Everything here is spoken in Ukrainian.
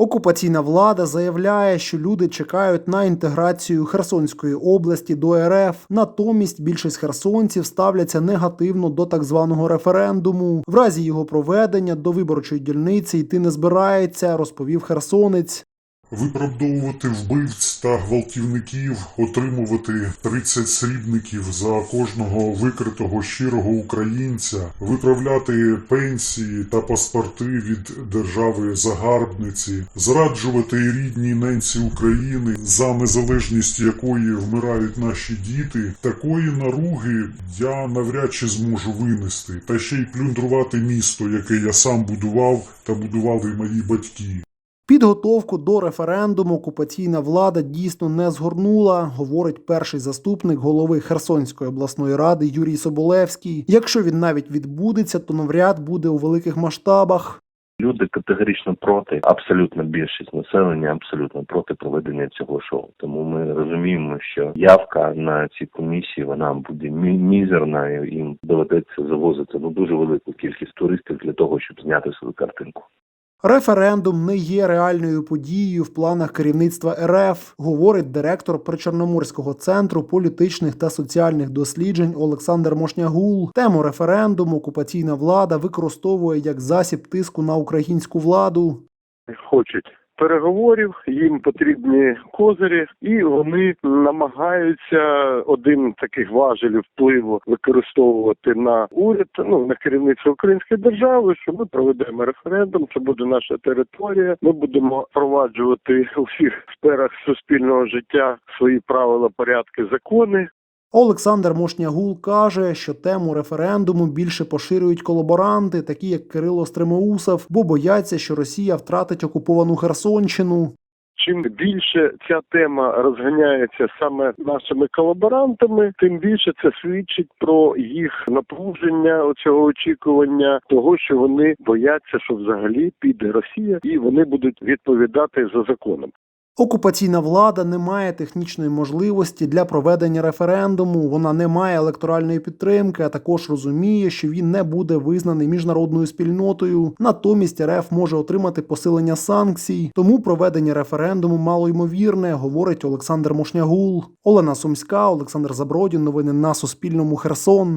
Окупаційна влада заявляє, що люди чекають на інтеграцію Херсонської області до РФ. Натомість більшість херсонців ставляться негативно до так званого референдуму. В разі його проведення до виборчої дільниці йти не збирається, розповів херсонець. Виправдовувати вбивць та гвалтівників, отримувати 30 срібників за кожного викритого щирого українця, виправляти пенсії та паспорти від держави загарбниці, зраджувати рідній ненці України, за незалежність якої вмирають наші діти. Такої наруги я навряд чи зможу винести, та ще й плюндрувати місто, яке я сам будував та будували мої батьки. Підготовку до референдуму окупаційна влада дійсно не згорнула, говорить перший заступник голови Херсонської обласної ради Юрій Соболевський. Якщо він навіть відбудеться, то навряд буде у великих масштабах. Люди категорично проти, абсолютно більшість населення абсолютно проти проведення цього шоу. Тому ми розуміємо, що явка на ці комісії вона буде мі- мізерна, їм доведеться завозити ну дуже велику кількість туристів для того, щоб зняти свою картинку. Референдум не є реальною подією в планах керівництва РФ, говорить директор Причорноморського центру політичних та соціальних досліджень Олександр Мошнягул. Тему референдуму окупаційна влада використовує як засіб тиску на українську владу. хочуть переговорів, їм потрібні козирі, і вони намагаються один таких важелів впливу використовувати на уряд, ну на керівництво української держави, що ми проведемо референдум, це буде наша територія. Ми будемо впроваджувати у всіх сферах суспільного життя свої правила, порядки, закони. Олександр Мошнягул каже, що тему референдуму більше поширюють колаборанти, такі як Кирило Стримоусов, бо бояться, що Росія втратить окуповану Херсонщину. Чим більше ця тема розганяється саме нашими колаборантами, тим більше це свідчить про їх напруження цього очікування, того що вони бояться, що взагалі піде Росія, і вони будуть відповідати за законом. Окупаційна влада не має технічної можливості для проведення референдуму. Вона не має електоральної підтримки, а також розуміє, що він не буде визнаний міжнародною спільнотою. Натомість РФ може отримати посилення санкцій. Тому проведення референдуму мало ймовірне, говорить Олександр Мошнягул. Олена Сумська, Олександр Забродін. Новини на Суспільному. Херсон.